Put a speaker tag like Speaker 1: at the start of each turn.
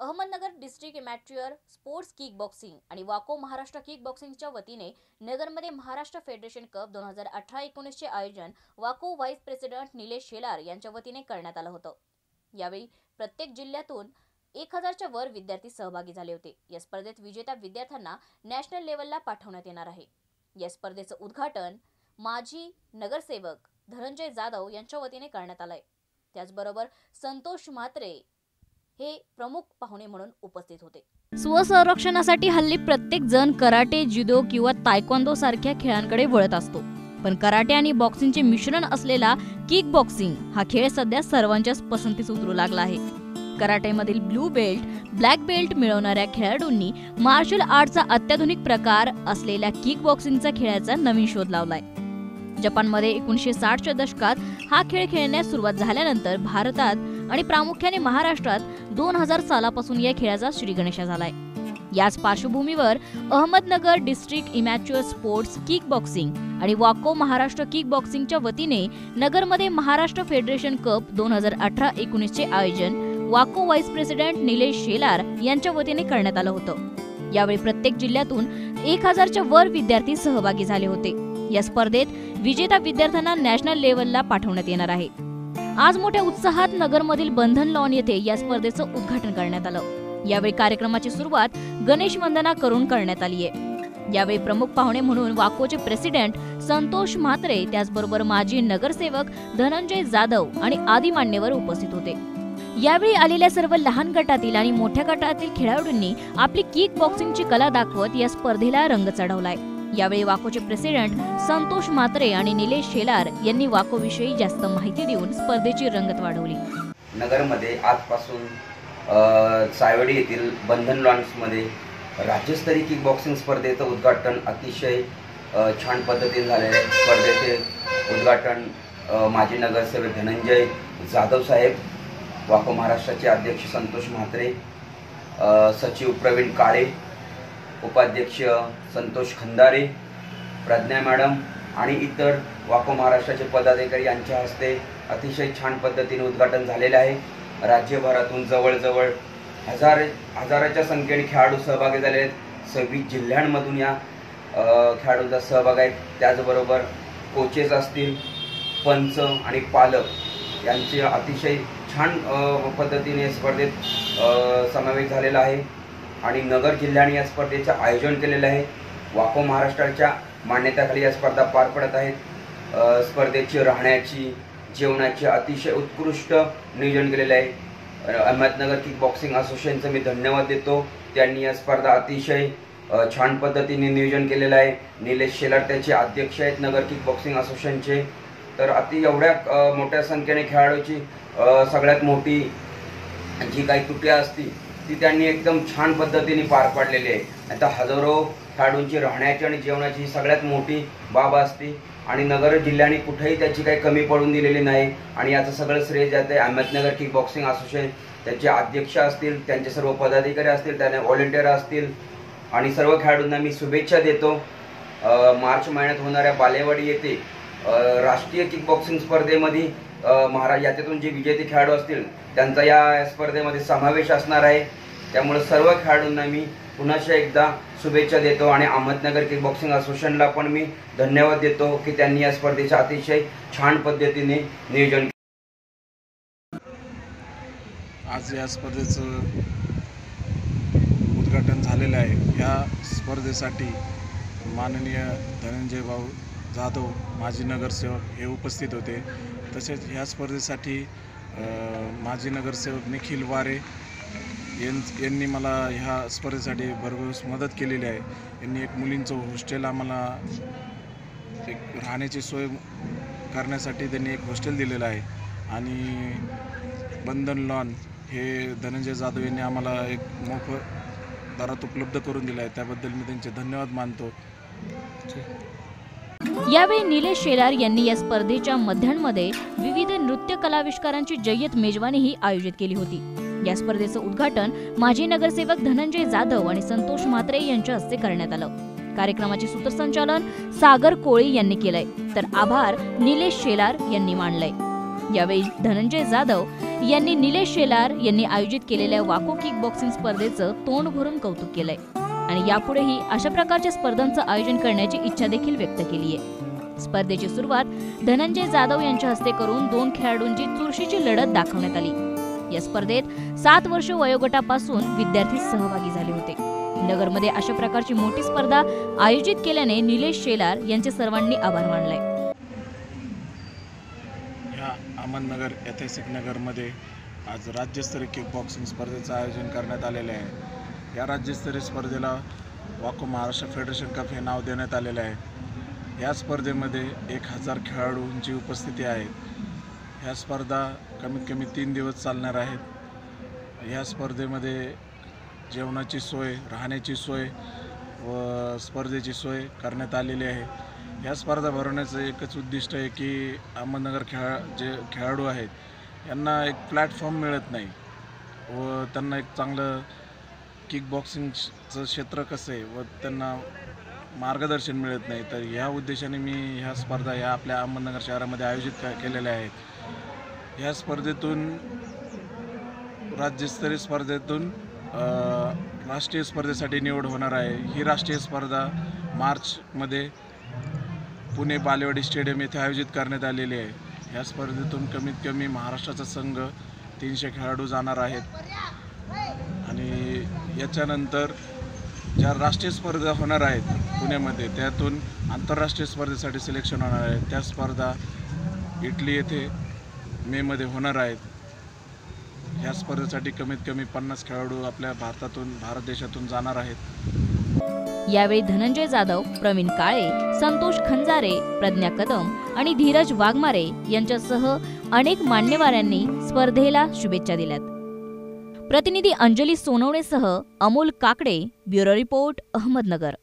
Speaker 1: Ahmednagar district amateur sports kick boxing आणि वाको Maharashtra kick बॉक्सिंगच्या वतीने नगरमध्ये महाराष्ट्र फेडरेशन कप दोन हजार अठरा एकोणीसचे आयोजन वाको व्हाईस प्रेसिडेंट निलेश शेलार यांच्या वतीने करण्यात आलं होतं. यावेळी प्रत्येक जिल्ह्यातून एक हजारच्या वर विद्यार्थी सहभागी झाले होते. या स्पर्धेत विजेत्या विद्यार्थ्यांना नॅशनल लेवलला पाठवण्यात येणार आहे. या स्पर्धेचं उद्घाटन माजी नगरसेवक धनंजय जाधव यांच्या वतीने करण्यात आलंय. त्याचबरोबर संतोष म्हात्रे हे प्रमुख पाहुणे म्हणून उपस्थित होते. स्वसंरक्षणासाठी हल्ली प्रत्येक जण कराटे जुदो किंवा तायक्वांदो सारख्या खेळांकडे वळत असतो. पण कराटे आणि बॉक्सिंगचे मिश्रण असलेला किक बॉक्सिंग हा खेळ सध्या सर्वांच्याच पसंतीस उतरू लागला आहे. कराटेमधील ब्लू बेल्ट ब्लॅक बेल्ट मिळवणाऱ्या खेळाडूंनी मार्शल आर्टचा अत्याधुनिक प्रकार असलेल्या किक बॉक्सिंगचा खेळाचा नवीन शोध लावलाय. जपानमध्ये एकोणीसशे साठच्या दशकात हा खेळ खेळण्यास सुरुवात झाल्यानंतर भारतात आणि प्रामुख्याने महाराष्ट्रात दोन हजार सालापासून या खेळाचा श्रीगणेशा झालाय. याच पार्श्वभूमीवर Ahmednagar district amateur sports kick boxing आणि वाको महाराष्ट्र किक बॉक्सिंगच्या वतीने नगरमध्ये महाराष्ट्र फेडरेशन कप दोन हजार अठरा एकोणीसचे आयोजन वाको व्हाईस प्रेसिडेंट निलेश शेलार यांच्या वतीने करण्यात आलं होतं. यावेळी प्रत्येक जिल्ह्यातून एक हजारच्या वर विद्यार्थी सहभागी झाले होते. या स्पर्धेत विजेता विद्यार्थ्यांना नॅशनल लेवलला पाठवण्यात येणार आहे. आज मोठ्या उत्साहात नगरमधील बंधन लॉन येथे या स्पर्धेचं उद्घाटन करण्यात आलं. यावेळी कार्यक्रमाची सुरुवात गणेश वंदना करून करण्यात आली आहे. यावेळी प्रमुख पाहुणे म्हणून वाकोचे प्रेसिडेंट संतोष म्हात्रे त्याचबरोबर माजी नगरसेवक धनंजय जाधव आणि आदी मान्यवर उपस्थित होते. यावेळी आलेल्या सर्व लहान गटातील आणि मोठ्या गटातील खेळाडूंनी आपली किक बॉक्सिंगची कला दाखवत या स्पर्धेला रंग चढवलाय. यावेळी वाकोचे प्रेसिडेंट संतोष म्हात्रे आणि निलेश शेलार यांनी वाकोविषयी जास्त माहिती देऊन स्पर्धेची रंगत वाढवली.
Speaker 2: नगरमध्ये आजपासून सायवडी येथील बंधन लॉन्समध्ये राज्यस्तरीय किक बॉक्सिंग स्पर्धेचं उद्घाटन अतिशय छान पद्धतीने झाले आहे स्पर्धेचे उद्घाटन माजी नगरसेवक धनंजय जाधव साहेब वाको महाराष्ट्राचे अध्यक्ष संतोष म्हात्रे सचिव प्रवीण काळे उपाध्यक्ष संतोष खंदारे प्रज्ञा मॅडम आणि इतर वाको महाराष्ट्राचे पदाधिकारी यांच्या हस्ते अतिशय छान पद्धतीने उद्घाटन झालेलं आहे. राज्यभरातून जवळजवळ हजार हजाराच्या संख्येने खेळाडू सहभागी झाले आहेत. सव्वीस जिल्ह्यांमधून या खेळाडूंचा सहभाग आहे. त्याचबरोबर कोचेस असतील पंच आणि पालक यांचे अतिशय छान पद्धतीने स्पर्धेत समावेश झालेला आहे. आणि नगर जिल्ह्याने या स्पर्धेचं आयोजन केलेलं आहे. वाको महाराष्ट्राच्या मान्यतेखाली या स्पर्धा पार पडत आहेत. स्पर्धेची राहण्याची जेवणाची अतिशय उत्कृष्ट नियोजन केलेलं आहे. अहमदनगर किक बॉक्सिंग असोसिएशनचं मी धन्यवाद देतो. त्यांनी या स्पर्धा अतिशय छान पद्धतीने नियोजन केलेलं आहे. निलेश शेलार त्याचे अध्यक्ष आहेत नगर किक बॉक्सिंग असोसिएशनचे. तर अति एवढ्या मोठ्या संख्येने खेळाडूची सगळ्यात मोठी जी काही तुट्या असती ती त्यांनी एकदम छान पद्धतीने पार पाडलेली आहे. आता हजारो खेळाडूंची राहण्याची आणि जेवणाची ही सगळ्यात मोठी बाब असते. आणि नगर जिल्ह्याने कुठेही त्याची काही कमी पडून दिलेली नाही. आणि याचं सगळं श्रेय जात आहे अहमदनगर किक बॉक्सिंग असोसिएशन त्यांचे अध्यक्ष असतील त्यांचे सर्व पदाधिकारी असतील त्यांना व्हॉलेंटियर असतील. आणि सर्व खेळाडूंना मी शुभेच्छा देतो. मार्च महिन्यात होणाऱ्या बालेवाडी येथे राष्ट्रीय किक बॉक्सिंग स्पर्धेमध्ये महाराज याच्यातून जे विजेते खेळाडू असतील त्यांचा या स्पर्धेमध्ये समावेश असणार आहे. त्यामुळे सर्व खेळाडूंना मी पुन्हाशा एकदा शुभेच्छा देतो आणि अहमदनगर किक बॉक्सिंग असोसिएशनला पण मी धन्यवाद देतो की त्यांनी या स्पर्धेचे अतिशय छान पद्धतीने नियोजन
Speaker 3: आज या स्पर्धेचं उद्घाटन झालेलं आहे. या स्पर्धेसाठी माननीय धनंजय भाऊ जाधव माजी नगरसेवक हे उपस्थित होते. तसेच ह्या स्पर्धेसाठी माजी नगरसेवक निखिल वारे यां यांनी मला ह्या स्पर्धेसाठी भरघोस मदत केलेली आहे. यांनी एक मुलींचं हॉस्टेल आम्हाला एक राहण्याची सोय करण्यासाठी त्यांनी एक हॉस्टेल दिलेलं आहे. आणि बंधन लॉन हे धनंजय जाधव यांनी आम्हाला एक मोफत दरात उपलब्ध करून दिलं आहे. त्याबद्दल मी त्यांचे धन्यवाद मानतो.
Speaker 1: यावेळी निलेश शेलार यांनी या स्पर्धेच्या मध्यांमध्ये विविध नृत्य कलाविष्कारांची जय्यत मेजवानीही आयोजित केली होती. या स्पर्धेचं उद्घाटन माजी नगरसेवक धनंजय जाधव आणि संतोष म्हात्रे यांच्या हस्ते करण्यात आलं. कार्यक्रमाचे सूत्रसंचालन सागर कोळी यांनी केलंय. तर आभार निलेश शेलार यांनी मानलंय यावेळी धनंजय जाधव यांनी निलेश शेलार यांनी आयोजित केलेल्या वाको किक बॉक्सिंग स्पर्धेचं तोंड भरून कौतुक केलंय. आणि यापुढेही अशा प्रकारच्या स्पर्धांचं आयोजन करण्याची इच्छा देखील व्यक्त केली आहे. स्पर्धेची सुरुवात धनंजय जाधव यांच्या हस्ते करून दोन खेळाडूंची चुरशीची लढत दाखवण्यात आली. या स्पर्धेत सात वर्ष वयोगटापासून विद्यार्थी सहभागी झाले होते. नगरमध्ये अशा प्रकारची मोठी स्पर्धा आयोजित केल्याने निलेश शेलार यांचे सर्वांनी आभार मानलाय.
Speaker 3: अहमदनगर ऐतिहासिक नगरमध्ये आज राज्यस्तरीय किक बॉक्सिंग स्पर्धेचं आयोजन करण्यात आलेलं आहे. या राज्यस्तरीय स्पर्धेला वाको महाराष्ट्र फेडरेशन कप हे नाव देण्यात आलेलं आहे. या स्पर्धेमध्ये एक हजार खेळाडूंची उपस्थिती आहे. ह्या स्पर्धा कमीत कमी तीन दिवस चालणार आहेत. ह्या स्पर्धेमध्ये जेवणाची सोय राहण्याची सोय व स्पर्धेची सोय करण्यात आलेली आहे. या स्पर्धा भरवण्याचं एकच उद्दिष्ट आहे की अहमदनगर खेळा जे खेळाडू आहेत यांना एक प्लॅटफॉर्म मिळत नाही व त्यांना एक चांगलं किकबॉक्सिंगचं क्षेत्र कसं आहे व त्यांना मार्गदर्शन मिळत नाही तर ह्या उद्देशाने मी ह्या स्पर्धा ह्या आपल्या अहमदनगर शहरामध्ये आयोजित केलेल्या आहेत. ह्या स्पर्धेतून राज्यस्तरीय स्पर्धेतून राष्ट्रीय स्पर्धेसाठी निवड होणार आहे. ही राष्ट्रीय स्पर्धा मार्चमध्ये पुणे बालेवाडी स्टेडियम येथे आयोजित करण्यात आलेली आहे. ह्या स्पर्धेतून कमीत कमी महाराष्ट्राचा संघ तीनशे खेळाडू जाणार आहेत. आणि याच्यानंतर ज्या राष्ट्रीय स्पर्धा होणार आहेत पुण्यामध्ये त्यातून आंतरराष्ट्रीय स्पर्धेसाठी सिलेक्शन होणार आहे. त्या स्पर्धा इटली येथे मेमध्ये होणार आहेत. ह्या स्पर्धेसाठी कमीत कमी पन्नास खेळाडू आपल्या भारतातून भारत देशातून जाणार आहेत.
Speaker 1: यावेळी धनंजय जाधव प्रवीण काळे संतोष खंजारे प्रज्ञा कदम आणि धीरज वाघमारे यांच्यासह अनेक मान्यवरांनी स्पर्धेला शुभेच्छा दिल्यात. प्रतिनिधी अंजली सोनवणेसह अमोल काकडे ब्युरो रिपोर्ट अहमदनगर.